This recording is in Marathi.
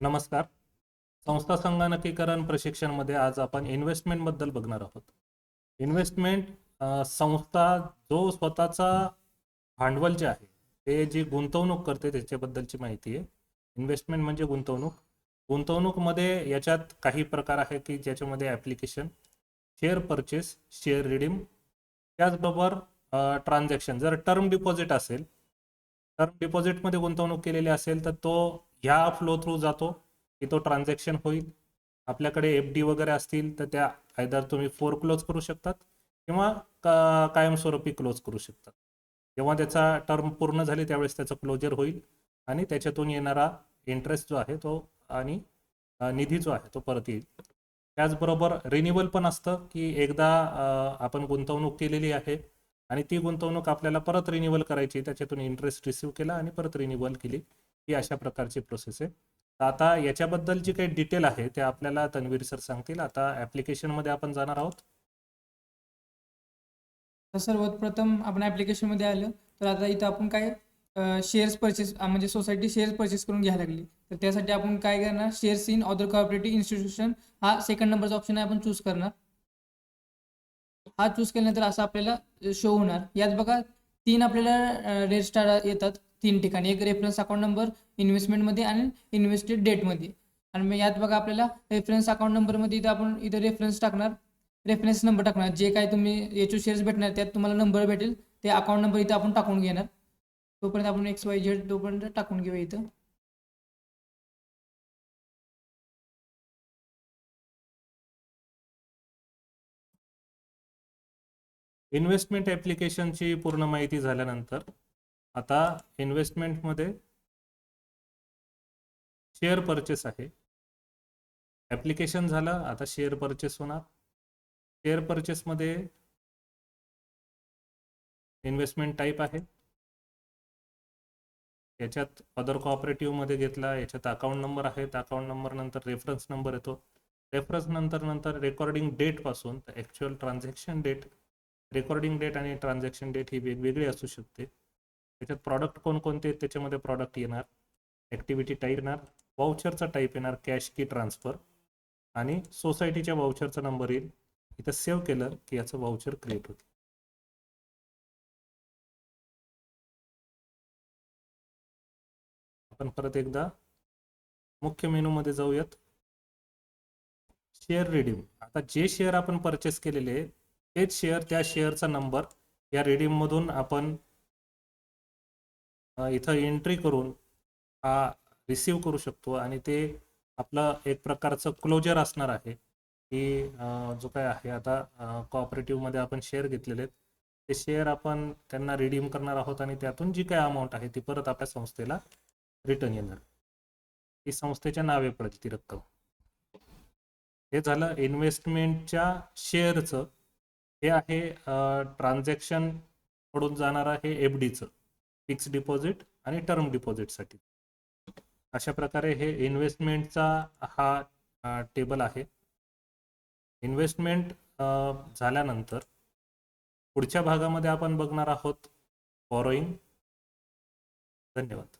नमस्कार. संस्था संगणकीकरण प्रशिक्षणमध्ये आज आपण इन्व्हेस्टमेंटबद्दल बघणार आहोत. इन्व्हेस्टमेंट संस्था जो स्वतःचा भांडवल जे आहे ते जी गुंतवणूक करते त्याच्याबद्दलची माहिती आहे. इन्व्हेस्टमेंट म्हणजे गुंतवणूक. गुंतवणूकमध्ये याच्यात काही प्रकार आहे की ज्याच्यामध्ये application share purchase share redeem त्याचबरोबर ट्रान्झॅक्शन जर टर्म डिपॉझिट असेल टर्म डिपॉझिटमध्ये गुंतवणूक केलेली असेल तर तो ह्या फ्लो थ्रू जातो की तो ट्रान्झॅक्शन होईल. आपल्याकडे एफ डी वगैरे असतील तर त्या आयदर तुम्ही फोर क्लोज करू शकतात किंवा का कायमस्वरूपी क्लोज करू शकतात. जेव्हा त्याचा टर्म पूर्ण झाली त्यावेळेस त्याचं क्लोजर होईल आणि त्याच्यातून येणारा इंटरेस्ट जो आहे तो आणि निधी जो आहे तो परत येईल. त्याचबरोबर रिन्युअल पण असतं की एकदा आपण गुंतवणूक केलेली आहे आणि ती गुंतवणूक आपल्याला परत रिन्युअल करायची त्याच्यातून इंटरेस्ट रिसिव्ह केला आणि परत रिन्युअल केली. ही अशा प्रकारची प्रोसेस आहे. तर आता याच्याबद्दल जी काही डिटेल आहे ते आपल्याला तन्वीर सर सांगतील. आता ॲप्लिकेशनमध्ये आपण जाणार आहोत. तर सर्वप्रथम आपण ॲप्लिकेशनमध्ये आलं तर आता इथं आपण काय शेअर्स परचेस म्हणजे सोसायटी शेअर्स परचेस करून घ्यायला लागली. तर त्यासाठी आपण काय करणार? Shares in other cooperative institution हा सेकंड नंबरचा ऑप्शन आहे आपण चूज करणार. हा चूज केल्यानंतर असं आपल्याला शो होणार. यात बघा तीन आपल्याला रेड स्टार येतात. तीन ठिकाणी. एक रेफरन्स अकाउंट नंबर इन्व्हेस्टमेंटमध्ये आणि इन्व्हेस्टेड डेटमध्ये आणि मग यात बघा आपल्याला रेफरन्स अकाउंट नंबरमध्ये इथं आपण इथं रेफरन्स टाकणार. रेफरन्स नंबर टाकणार. जे काय तुम्ही याचे शेअर्स भेटणार त्यात तुम्हाला नंबर भेटेल. ते अकाउंट नंबर इथं आपण टाकून घेणार. तोपर्यंत आपण एक्स वाय झेड तोपर्यंत टाकून घेऊया इथं. इन्व्हेस्टमेंट ॲप्लिकेशनची पूर्ण माहिती झाल्यानंतर आता इन्व्हेस्टमेंटमध्ये शेअर परचेस आहे. ॲप्लिकेशन झालं आता शेअर परचेस होणार. शेअर परचेसमध्ये इन्व्हेस्टमेंट टाईप आहे. याच्यात अदर कॉपरेटिव्हमध्ये घेतला याच्यात अकाउंट नंबर आहे अकाउंट नंबर नंतर रेफरन्स नंबर येतो. रेफरन्स नंतर नंतर रेकॉर्डिंग डेटपासून तर actual transaction date recording date आणि ट्रान्झॅक्शन डेट ही वेगवेगळी असू शकते. त्याच्यात प्रॉडक्ट कोणकोणते आहेत त्याच्यामध्ये प्रॉडक्ट येणार ॲक्टिव्हिटी टाईप येणार वाउचरचा टाईप येणार कॅश की ट्रान्सफर आणि सोसायटीच्या वाउचरचा नंबर येईल. इथं सेव्ह केलं की याचं वाउचर क्रिएट होते. आपण परत एकदा मुख्य मेनूमध्ये जाऊयात. शेअर रिडीम आता जे शेअर आपण परचेस केलेले आहे तेच शेअर त्या शेअरचा नंबर या रिडीममधून आपण इथं एंट्री करून हा रिसीव करू शकतो आणि ते आपलं एक प्रकारचं क्लोजर असणार आहे की जो काय आहे आता कॉपरेटिव्हमध्ये आपण शेअर घेतलेले आहेत. ते शेअर आपण त्यांना रिडीम करणार आहोत आणि त्यातून जी काय अमाऊंट आहे ती परत आपल्या संस्थेला रिटर्न येणार. ती संस्थेच्या नावे पडेल ती रक्कम. हे झालं इन्व्हेस्टमेंटच्या शेअरचं हे आहे ट्रान्झॅक्शनकडून जाणार आहे एफ डीचं फिक्स डिपॉझिट आणि टर्म डिपॉझिटसाठी. अशा प्रकारे हे इन्व्हेस्टमेंटचा हा टेबल आहे. इन्व्हेस्टमेंट झाल्यानंतर पुढच्या भागामध्ये आपण बघणार आहोत बॉरोईंग धन्यवाद.